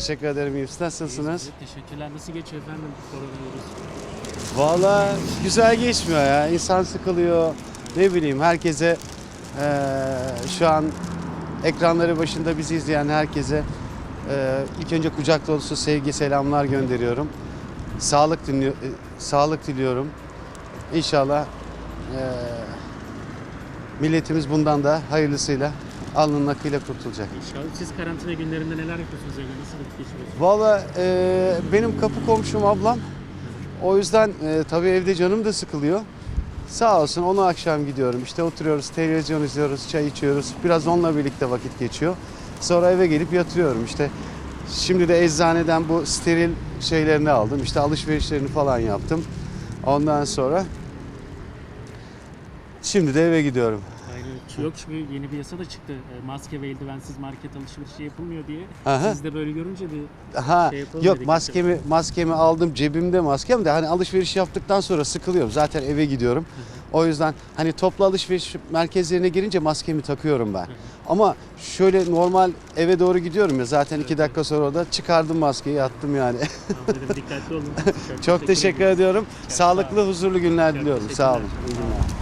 Teşekkür ederim. İyi misiniz? Nasılsınız? Teşekkürler. Nasıl geçiyor efendim koronavirüs? Valla güzel geçmiyor ya. İnsan sıkılıyor. Ne bileyim herkese eee, şu an ekranları başında bizi izleyen herkese eee, ilk önce kucak dolusu sevgi selamlar gönderiyorum. Sağlık dinliyor, e, sağlık diliyorum. İnşallah eee, milletimiz bundan da hayırlısıyla alnının akıyla kurtulacak. İnşallah. Siz karantina günlerinde neler yapıyorsunuz evde? Nasıl vakit geçiriyorsunuz? Valla e, benim kapı komşum ablam. O yüzden e, tabii evde canım da sıkılıyor. Sağ olsun onu akşam gidiyorum. İşte oturuyoruz, televizyon izliyoruz, çay içiyoruz. Biraz onunla birlikte vakit geçiyor. Sonra eve gelip yatıyorum. İşte şimdi de eczaneden bu steril şeylerini aldım. İşte alışverişlerini falan yaptım. Ondan sonra şimdi de eve gidiyorum. Yok çünkü yeni bir yasa da çıktı. E, Maske ve eldivensiz market alışverişi yapılmıyor diye. Aha. Siz de böyle görünce bir Ha şey yapalım yok dedik. maskemi maskemi aldım cebimde maskem de hani alışveriş yaptıktan sonra sıkılıyorum. Zaten eve gidiyorum. O yüzden hani toplu alışveriş merkezlerine girince maskemi takıyorum ben. Ama şöyle normal eve doğru gidiyorum ya zaten iki dakika sonra da çıkardım maskeyi attım yani. Dedim, dikkatli olun. Çok teşekkür ediyorum. Sağlıklı huzurlu günler diliyorum. Sağ olun. İyi günler.